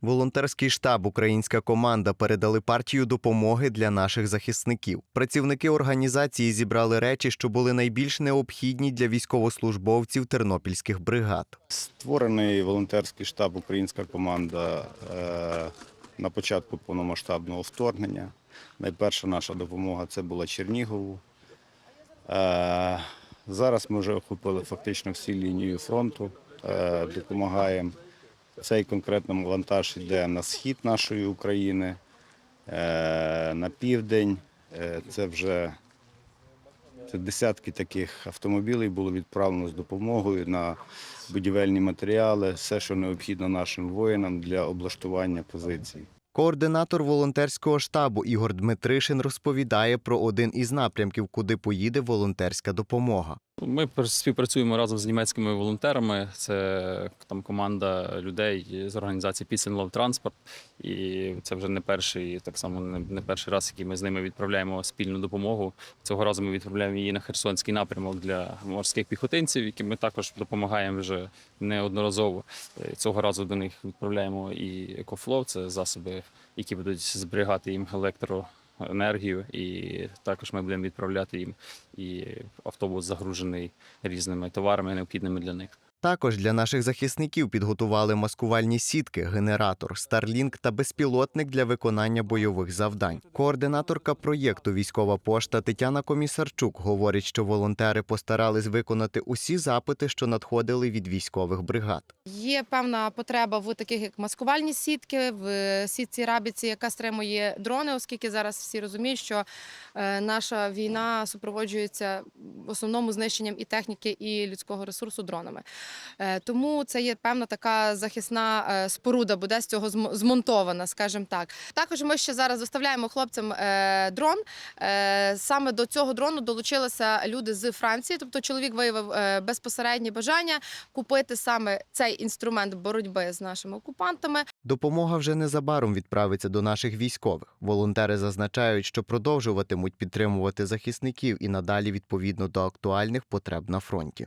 Волонтерський штаб Українська команда передали партію допомоги для наших захисників. Працівники організації зібрали речі, що були найбільш необхідні для військовослужбовців тернопільських бригад. Створений волонтерський штаб Українська команда е, на початку повномасштабного вторгнення. Найперша наша допомога це була Чернігову. Е, зараз ми вже охопили фактично всі лінії фронту, е, допомагаємо. Цей конкретно вантаж йде на схід нашої України, е, на південь. Е, Це вже це десятки таких автомобілів було відправлено з допомогою на будівельні матеріали, все, що необхідно нашим воїнам для облаштування позицій. Координатор волонтерського штабу Ігор Дмитришин розповідає про один із напрямків, куди поїде волонтерська допомога. Ми пр- співпрацюємо разом з німецькими волонтерами. Це там команда людей з організації Peace and Love Transport. І це вже не перший, так само не, перший раз, який ми з ними відправляємо спільну допомогу. Цього разу ми відправляємо її на Херсонський напрямок для морських піхотинців, яким ми також допомагаємо вже неодноразово. Е, Цього разу до них відправляємо і екофлоу, це засоби, які будуть зберігати їм електроенергію. І також ми будемо відправляти їм і автобус загружений різними товарами, необхідними для них. Також для наших захисників підготували маскувальні сітки, генератор, Starlink та безпілотник для виконання бойових завдань. Координаторка проєкту Військова пошта Тетяна Комісарчук говорить, що волонтери постарались виконати усі запити, що надходили від військових бригад. Є певна потреба в таких як маскувальні сітки, в сітці рабіці, яка стримує дрони, оскільки зараз всі розуміють, що е, наша війна супроводжується в основному знищенням і техніки, і людського ресурсу дронами. Е, Тому це є певна така захисна е, споруда, буде з цього змонтована, скажімо так. Також ми ще зараз доставляємо хлопцям е, дрон. Саме до цього дрону долучилися люди з Франції, тобто чоловік виявив безпосереднє бажання купити саме цей інструмент боротьби з нашими окупантами. Допомога вже незабаром відправиться до наших військових. Волонтери зазначають, що продовжуватимуть підтримувати захисників і надалі відповідно до актуальних потреб на фронті.